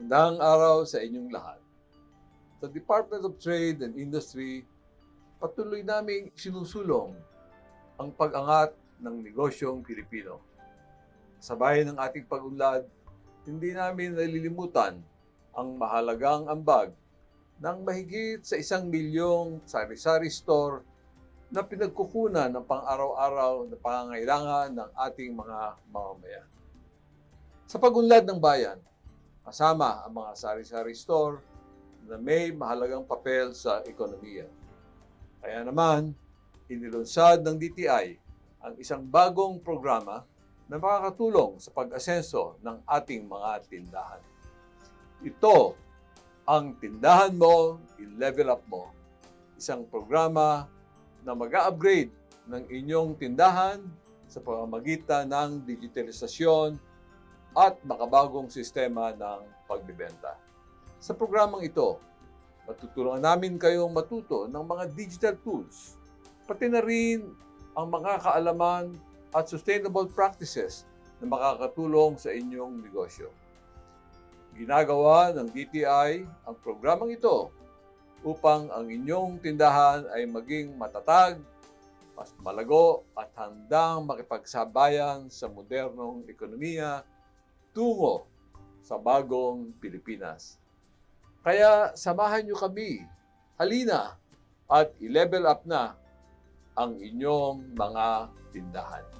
Magandang araw sa inyong lahat. Sa Department of Trade and Industry, patuloy naming sinusulong ang pag-angat ng negosyong Pilipino. Sabay ng ating pag-unlad, hindi namin nalilimutan ang mahalagang ambag ng mahigit sa isang milyong sari-sari store na pinagkukunan ng pang-araw-araw na pangangailangan ng ating mga mamamayan. Sa pag-unlad ng bayan, kasama ang mga sari-sari store na may mahalagang papel sa ekonomiya. Kaya naman, inilunsad ng DTI ang isang bagong programa na makakatulong sa pag-asenso ng ating mga tindahan. Ito ang Tindahan Mo, i-level up mo. Isang programa na mag-upgrade ng inyong tindahan sa pamamagitan ng digitalisasyon at makabagong sistema ng pagbibenta. Sa programang ito, matutulungan namin kayong matuto ng mga digital tools, pati na rin ang mga kaalaman at sustainable practices na makakatulong sa inyong negosyo. Ginagawa ng DTI ang programang ito upang ang inyong tindahan ay maging matatag, mas malago at handang makipagsabayan sa modernong ekonomiya tungo sa bagong Pilipinas. Kaya samahan niyo kami, halina at i-level up na ang inyong mga tindahan.